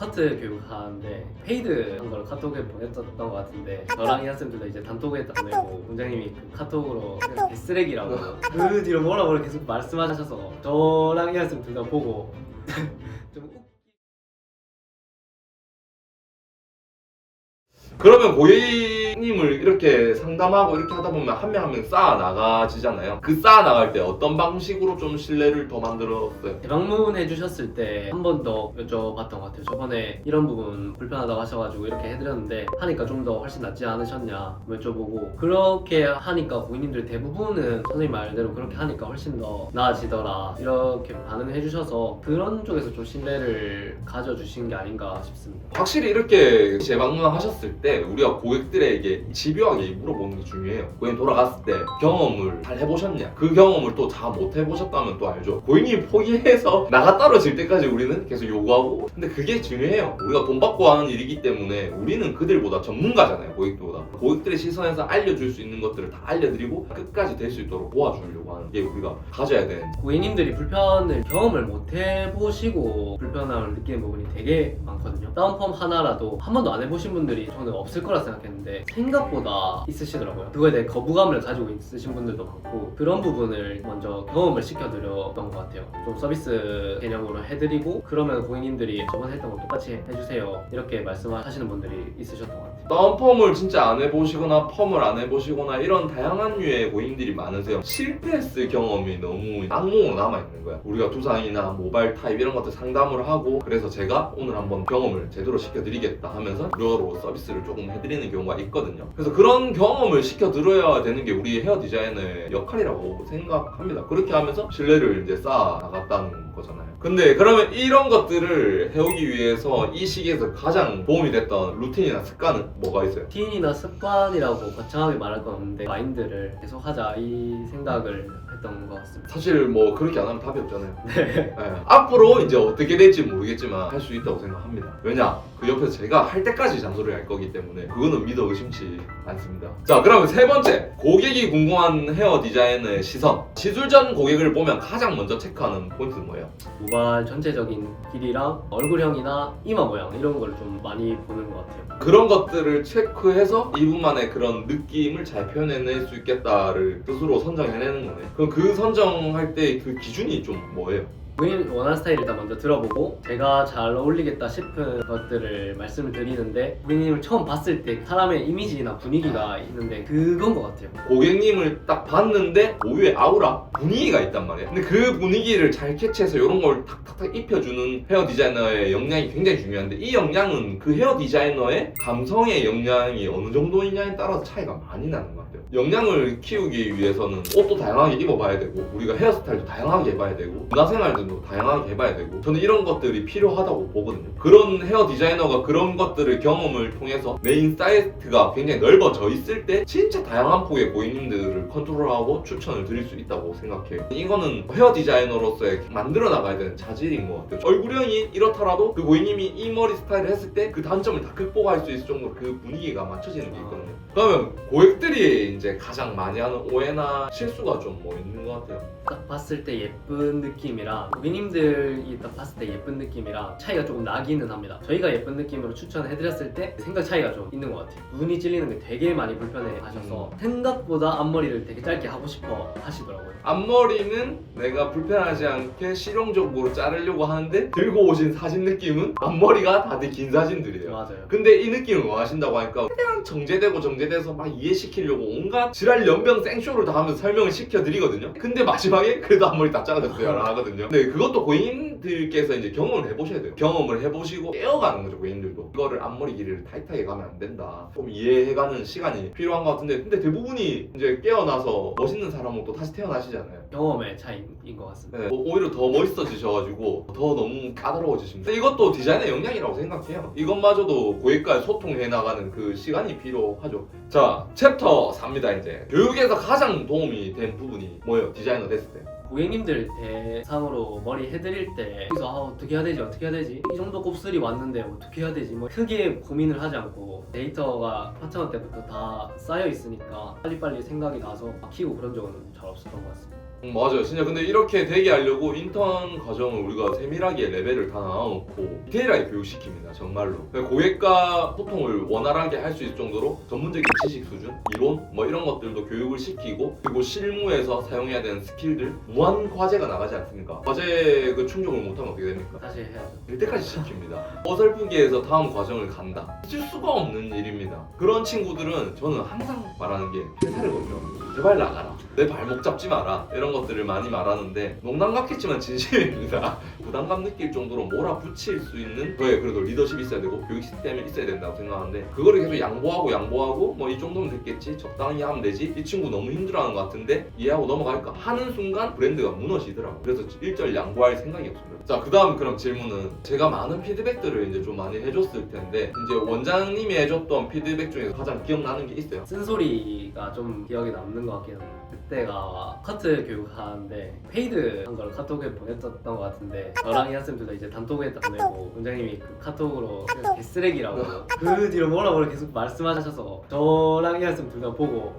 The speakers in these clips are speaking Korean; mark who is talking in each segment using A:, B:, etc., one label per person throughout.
A: 커트 교육하는데 페이드 한 걸 카톡에 보냈던 것 같은데 저랑 이 학생들도 이제 단톡에 보내고 원장님이 그 카톡으로 그냥 개쓰레기라고 그 뒤로 뭐라 뭐라 계속 말씀하셔서 저랑 이 학생 둘다 보고 좀 웃-
B: 그러면 고 객님을 이렇게 상담하고 이렇게 하다 보면 한 명 한 명 쌓아 나가지잖아요. 그 쌓아 나갈 때 어떤 방식으로 좀 신뢰를 더 만들었어요?
A: 재방문해 주셨을 때 한 번 더 여쭤봤던 것 같아요. 저번에 이런 부분 불편하다고 하셔가지고 이렇게 해드렸는데 하니까 좀 더 훨씬 낫지 않으셨냐 여쭤보고 그렇게 하니까 고객님들 대부분은 선생님 말대로 그렇게 하니까 훨씬 더 나아지더라 이렇게 반응을 해주셔서 그런 쪽에서 좀 신뢰를 가져주신 게 아닌가 싶습니다.
B: 확실히 이렇게 재방문하셨을 때 우리가 고객들에게 집요하게 물어보는 게 중요해요. 고객님 돌아갔을 때 경험을 잘 해보셨냐? 그 경험을 또잘못 해보셨다면 또 알죠. 고객님 포기해서 나가 떨어질 때까지 우리는 계속 요구하고 근데 그게 중요해요. 우리가 돈 받고 하는 일이기 때문에 우리는 그들보다 전문가잖아요. 고객들보다. 고객들의 시선에서 알려줄 수 있는 것들을 다 알려드리고 끝까지 될 수 있도록 도와주려고 하는 게 우리가 가져야 되는
A: 고객님들이 불편을 경험을 못 해보시고 불편함을 느끼는 부분이 되게 많거든요. 다운펌 하나라도 한 번도 안 해보신 분들이 저는 없을 거라 생각했는데 생각보다 있으시더라고요. 그거에 대해 거부감을 가지고 있으신 분들도 많고 그런 부분을 먼저 경험을 시켜드렸던 것 같아요. 좀 서비스 개념으로 해드리고 그러면 고객님들이 저번에 했던 거 똑같이 해주세요. 이렇게 말씀하시는 분들이 있으셨던 것 같아요.
B: 다운펌을 진짜 안 해보시거나 펌을 안 해보시거나 이런 다양한 류의 고객님들이 많으세요. 실패했을 경험이 너무 악몽으로 남아있는 거야. 우리가 두상이나 모바일 타입 이런 것들 상담을 하고 그래서 제가 오늘 한번 경험을 제대로 시켜드리겠다 하면서 무료로 서비스를 조금 해드리는 경우가 있거든요. 그래서 그런 경험을 시켜드려야 되는 게 우리 헤어 디자이너의 역할이라고 생각합니다. 그렇게 하면서 신뢰를 이제 쌓아 나갔다는 거잖아요. 근데 그러면 이런 것들을 해오기 위해서 이 시기에서 가장 도움이 됐던 루틴이나 습관은 뭐가 있어요?
A: 루틴이나 습관이라고 거창하게 말할 건 없는데 마인드를 계속하자 이 생각을 했던 것 같습니다.
B: 사실 뭐 그렇게 안 하면 답이 없잖아요.
A: 네.
B: 예. 앞으로 이제 어떻게 될지 모르겠지만 할 수 있다고 생각합니다. 왜냐? 그 옆에서 제가 할 때까지 잔소리를 할 거기 때문에 그거는 믿어 의심치 않습니다. 자, 그러면 세 번째. 고객이 궁금한 헤어 디자인의 시선. 시술 전 고객을 보면 가장 먼저 체크하는 포인트는 뭐예요?
A: 모발 전체적인 길이랑 얼굴형이나 이마 모양 이런 걸 좀 많이 보는 것 같아요.
B: 그런 것들 을 체크해서 이분만의 그런 느낌을 잘 표현해낼 수 있겠다를 스스로 선정해내는 거네. 그럼 그 선정할 때 그 기준이 좀 뭐예요?
A: 고객님 원하는 스타일 일단 먼저 들어보고 제가 잘 어울리겠다 싶은 것들을 말씀을 드리는데 고객님을 처음 봤을 때 사람의 이미지나 분위기가 있는데 그건 것 같아요.
B: 고객님을 딱 봤는데 오유의 아우라 분위기가 있단 말이에요. 근데 그 분위기를 잘 캐치해서 이런 걸 탁탁탁 입혀주는 헤어 디자이너의 역량이 굉장히 중요한데 이 역량은 그 헤어 디자이너의 감성의 역량이 어느 정도이냐에 따라서 차이가 많이 나는 것 같아요. 역량을 키우기 위해서는 옷도 다양하게 입어봐야 되고 우리가 헤어스타일도 다양하게 해봐야 되고 문화생활도 다양하게 해봐야 되고 저는 이런 것들이 필요하다고 보거든요. 그런 헤어 디자이너가 그런 것들을 경험을 통해서 메인 사이트가 굉장히 넓어져 있을 때 진짜 다양한 폭의 고객님들을 컨트롤하고 추천을 드릴 수 있다고 생각해요. 이거는 헤어 디자이너로서의 만들어 나가야 되는 자질인 것 같아요. 얼굴형이 이렇더라도 그 고객님이 이 머리 스타일을 했을 때 그 단점을 다 극복할 수 있을 정도로 그 분위기가 맞춰지는 게 있거든요. 그러면 고객들이 이제 가장 많이 하는 오해나 실수가 좀 뭐 있는 것 같아요.
A: 딱 봤을 때 예쁜 느낌이랑 고객님들이 딱 봤을 때 예쁜 느낌이랑 차이가 조금 나기는 합니다. 저희가 예쁜 느낌으로 추천을 해드렸을 때 생각 차이가 좀 있는 것 같아요. 눈이 찔리는 게 되게 많이 불편해 하셔서 생각보다 앞머리를 되게 짧게 하고 싶어 하시더라고요.
B: 앞머리는 내가 불편하지 않게 실용적으로 자르려고 하는데 들고 오신 사진 느낌은 앞머리가 다들 긴 사진들이에요.
A: 맞아요.
B: 근데 이 느낌을 원하신다고 하니까 그냥 정제되고 정제돼서 막 이해시키려고 온갖 지랄 연병 생쇼를 다 하면서 설명을 시켜드리거든요. 근데 마지막에 그래도 앞머리 다 잘라줬어요 하거든요. 근데 그것도 고객님들께서 이제 경험을 해보셔야 돼요. 경험을 해보시고 깨어가는 거죠 고객님들도. 이거를 앞머리 길이를 타이트하게 가면 안 된다. 좀 이해해가는 시간이 필요한 것 같은데 근데 대부분이 이제 깨어나서 멋있는 사람은 또 다시 태어나시잖아요.
A: 경험의 차이인 것 같습니다.
B: 네, 뭐 오히려 더 멋있어지셔가지고 더 너무 까다로워지십니다. 이것도 디자인의 역량이라고 생각해요. 이것마저도 고객과의 소통해 나가는 그 시간이 필요하죠. 자, 챕터 4입니다, 이제. 교육에서 가장 도움이 된 부분이 뭐예요? 디자이너 됐을 때.
A: 고객님들 대상으로 머리 해드릴 때 여기서 아, 어떻게 해야 되지 어떻게 해야 되지 이 정도 곱슬이 왔는데 어떻게 해야 되지 뭐 크게 고민을 하지 않고 데이터가 파트너 때부터 다 쌓여 있으니까 빨리빨리 생각이 나서 막히고 그런 적은 잘 없었던 것 같습니다.
B: 음, 맞아요. 진짜 근데 이렇게 되게 하려고 인턴 과정을 우리가 세밀하게 레벨을 다 나눠놓고 디테일하게 교육시킵니다. 정말로. 고객과 소통을 원활하게 할 수 있을 정도로 전문적인 지식 수준, 이론 뭐 이런 것들도 교육을 시키고 그리고 실무에서 사용해야 되는 스킬들 무한 과제가 나가지 않습니까? 과제 그 충족을 못하면 어떻게 됩니까?
A: 다시 해야죠.
B: 될 때까지 시킵니다. 어설프게 해서 다음 과정을 간다. 있을 수가 없는 일입니다. 그런 친구들은 저는 항상 말하는 게 회사를 걸죠. 제발 나가라. 내 발목 잡지 마라. 이런 것들을 많이 말하는데 농담 같겠지만 진심입니다. 부담감 느낄 정도로 몰아붙일 수 있는 저의 그래도 리더십이 있어야 되고 교육 시스템이 있어야 된다고 생각하는데 그거를 계속 양보하고 양보하고 뭐 이 정도면 됐겠지? 적당히 하면 되지? 이 친구 너무 힘들어하는 것 같은데 이해하고 넘어갈까? 하는 순간 브랜드가 무너지더라고 그래서 일절 양보할 생각이 없습니다. 자 그 다음 그럼 질문은 제가 많은 피드백들을 이제 좀 많이 해줬을 텐데 이제 원장님이 해줬던 피드백 중에서 가장 기억나는 게 있어요?
A: 쓴소리가 좀 기억에 남는 것 같긴 해요. 그때가 커트 교육 하는데 페이드 한 걸 카톡에 보냈었던 것 같은데 저랑 이한쌤도 이제 단톡에 딱 보내고 원장님이 그 카톡으로 개쓰레기라고 그 뒤로 뭐라 뭐라 계속 말씀하셔서 저랑 이한쌤 둘 다 보고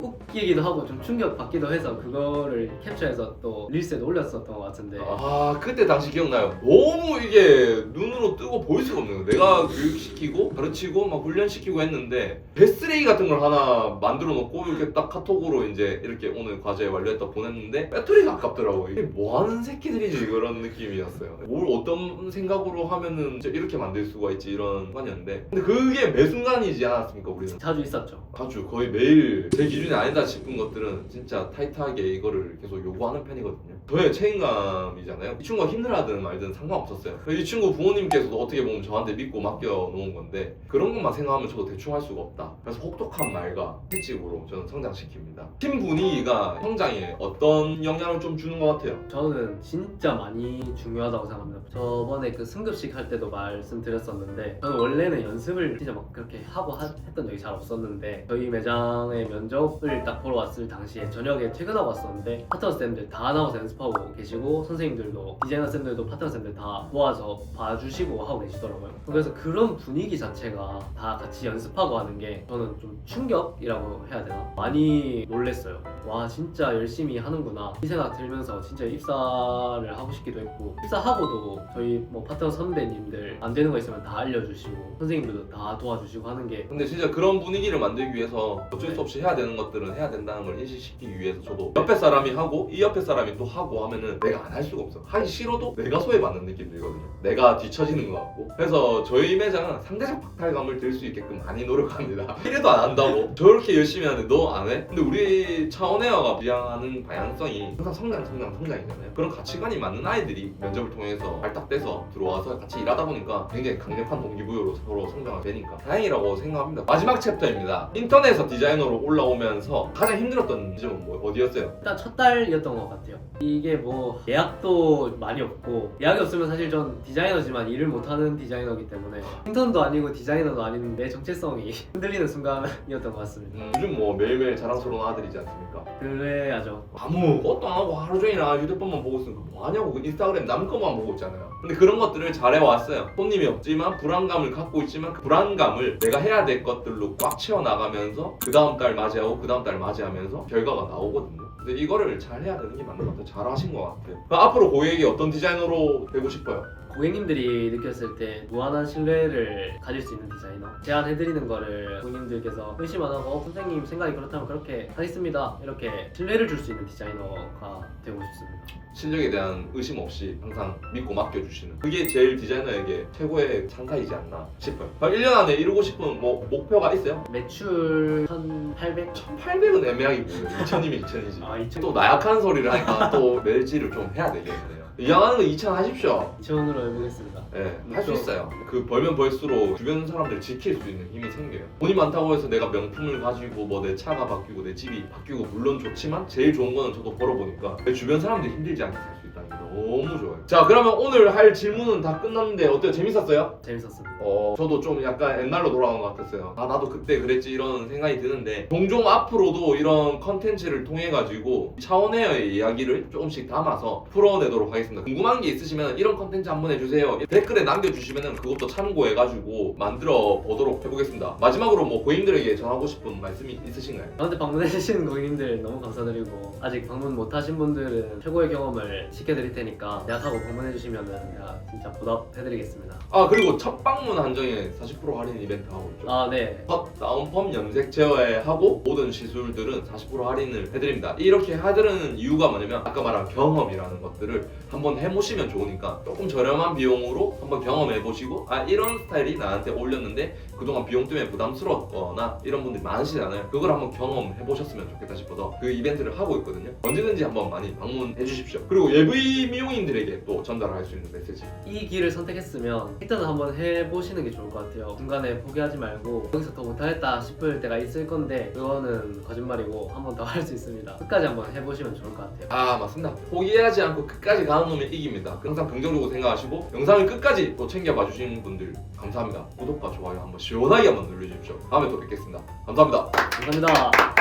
A: 웃기기도 하고 좀 충격 받기도 해서 그거를 캡처해서 또 릴스에 올렸었던 것 같은데.
B: 아 그때 당시 기억나요. 너무 이게 눈으로 뜨고 볼 수가 없는 거예요. 내가 교육시키고 가르치고 막 훈련시키고 했는데 배쓰레기 같은 걸 하나 만들어 놓고 이렇게 딱 카톡으로 이제 이렇게 오늘 과제 완료했다 보냈는데 배터리가 아깝더라고 이게 뭐 하는 새끼들이지 그런 느낌이었어요. 뭘 어떤 생각으로 하면은 진짜 이렇게 만들 수가 있지 이런 순간이었는데. 근데 그게 매 순간이지 않았습니까 우리는?
A: 자주 있었죠.
B: 자주 거의 매일 제 기준 이 아니다 싶은 것들은 진짜 타이트하게 이거를 계속 요구하는 편이거든요. 저의 책임감이잖아요. 이 친구가 힘들어하든 말든 상관없었어요. 이 친구 부모님께서도 어떻게 보면 저한테 믿고 맡겨 놓은 건데 그런 것만 생각하면 저도 대충 할 수가 없다. 그래서 혹독한 말과 채찍으로 저는 성장시킵니다. 팀 분위기가 성장에 어떤 영향을 좀 주는 것 같아요.
A: 저는 진짜 많이 중요하다고 생각합니다. 저번에 그 승급식 할 때도 말씀드렸었는데 저는 원래는 연습을 진짜 막 그렇게 하고 하- 했던 적이 잘 없었는데 저희 매장에 면접 을 딱 보러 왔을 당시에 저녁에 퇴근하고 왔었는데 파트너 쌤들 다 나와서 연습하고 계시고 선생님들도 디자이너 쌤들도 파트너 쌤들 다 모아서 봐주시고 하고 계시더라고요. 그래서 그런 분위기 자체가 다 같이 연습하고 하는 게 저는 좀 충격이라고 해야 되나? 많이 놀랬어요. 와 진짜 열심히 하는구나 이 생각 들면서 진짜 입사를 하고 싶기도 했고 입사하고도 저희 뭐 파트너 선배님들 안 되는 거 있으면 다 알려주시고 선생님들도 다 도와주시고 하는 게
B: 근데 진짜 그런 분위기를 만들기 위해서 어쩔 수 없이 해야 되는 것들은 해야 된다는 걸 인식시키기 위해서 저도 옆에 사람이 하고 이 옆에 사람이 또 하고 하면은 내가 안 할 수가 없어. 하기 싫어도 내가 소외받는 느낌 들거든요. 내가 뒤처지는 것 같고. 그래서 저희 매장은 상대적 박탈감을 들 수 있게끔 많이 노력합니다. 이래도 안 한다고? 저렇게 열심히 하는데 너 안 해? 근데 우리 차원에어가 지향하는 방향성이 항상 성장, 성장, 성장이잖아요. 그런 가치관이 맞는 아이들이 면접을 통해서 발탁돼서 들어와서 같이 일하다 보니까 굉장히 강력한 동기부여로 서로 성장을 되니까 다행이라고 생각합니다. 마지막 챕터입니다. 인터넷에서 디자이너로 올라오면 서 가장 힘들었던 점은 뭐 어디였어요?
A: 일단 첫 달이었던 것 같아요. 이게 뭐 예약도 많이 없고 예약이 없으면 사실 전 디자이너지만 일을 못하는 디자이너이기 때문에 인턴도 아니고 디자이너도 아닌 내 정체성이 흔들리는 순간이었던 것 같습니다.
B: 음, 요즘 뭐 매일매일 자랑스러운 아들이지 않습니까?
A: 그래야죠.
B: 아무것도 안 하고 하루 종일 아, 휴대폰만 보고 있으니까 뭐 하냐고 그 인스타그램 남 것만 보고 있잖아요. 근데 그런 것들을 잘해왔어요. 손님이 없지만 불안감을 갖고 있지만 그 불안감을 내가 해야 될 것들로 꽉 채워나가면서 그 다음 달 맞이하고 그 다음 달 맞이하면서 결과가 나오거든요. 근데 이거를 잘 해야 되는 게 맞는 것 같아요. 잘 하신 것 같아요. 그럼 앞으로 고객이 어떤 디자이너로 되고 싶어요?
A: 고객님들이 느꼈을 때 무한한 신뢰를 가질 수 있는 디자이너 제안해드리는 거를 고객님들께서 의심 안 하고 어, 선생님 생각이 그렇다면 그렇게 하겠습니다 이렇게 신뢰를 줄 수 있는 디자이너가 되고 싶습니다
B: 실력에 대한 의심 없이 항상 믿고 맡겨주시는 그게 제일 디자이너에게 최고의 찬사이지 않나 싶어요. 1년 안에 이루고 싶은 뭐 목표가 있어요?
A: 매출 1800?
B: 1800은 애매하게 보여요. 2000이면 2000이지.
A: 아 2000...
B: 또 나약한 소리를 하니까 또 매질을 좀 해야 되겠네요. 이왕하는 거2000 하십시오.
A: 2000으로 해보겠습니다
B: 네, 할 수 있어요. 그 벌면 벌수록 주변 사람들 지킬 수 있는 힘이 생겨요. 돈이 많다고 해서 내가 명품을 가지고 뭐 내 차가 바뀌고 내 집이 바뀌고 물론 좋지만 제일 좋은 거는 저도 벌어보니까 내 주변 사람들이 힘들지 않게 살수 있다. 너무 좋아요. 자 그러면 오늘 할 질문은 다 끝났는데 어때요? 재밌었어요?
A: 재밌었습니다.
B: 어 저도 좀 약간 옛날로 돌아간 것 같았어요. 아 나도 그때 그랬지 이런 생각이 드는데 종종 앞으로도 이런 컨텐츠를 통해 가지고 차원의 이야기를 조금씩 담아서 풀어내도록 하겠습니다. 궁금한 게 있으시면 이런 컨텐츠 한번 해주세요. 댓글에 남겨주시면 그것도 참고해 가지고 만들어 보도록 해보겠습니다. 마지막으로 뭐 고객님들에게 전하고 싶은 말씀이 있으신가요?
A: 저한테 방문해주시는 고객님들 너무 감사드리고 아직 방문 못하신 분들은 최고의 경험을 시켜드릴 테니 까 예약하고 방문해 주시면 제가 진짜 보답해드리겠습니다.
B: 아 그리고 첫 방문 한정에 40% 할인 이벤트 하고 있죠.
A: 아 네.
B: 첫 다운펌 염색 제어하고 모든 시술들은 40% 할인을 해드립니다. 이렇게 해드리는 이유가 뭐냐면 아까 말한 경험이라는 것들을 한번 해보시면 좋으니까 조금 저렴한 비용으로 한번 경험해보시고 아 이런 스타일이 나한테 어울렸는데 그동안 비용 때문에 부담스러웠거나 이런 분들이 많으시잖아요. 그걸 한번 경험해보셨으면 좋겠다 싶어서 그 이벤트를 하고 있거든요. 언제든지 한번 많이 방문해 주십시오. 그리고 예비 미용인들에게 또 전달할 수 있는 메시지.
A: 이 길을 선택했으면 일단은 한번 해보시는 게 좋을 것 같아요. 중간에 포기하지 말고 여기서 더 못하겠다 싶을 때가 있을 건데 그거는 거짓말이고 한 번 더 할 수 있습니다. 끝까지 한번 해보시면 좋을 것 같아요.
B: 아 맞습니다 포기하지 않고 끝까지 가는 놈이 이깁니다 항상 긍정적으로 생각하시고 영상을 끝까지 또 챙겨봐 주시는 분들 감사합니다 구독과 좋아요 한번 시원하게 한번 눌러주십시오 다음에 또 뵙겠습니다 감사합니다
A: 감사합니다.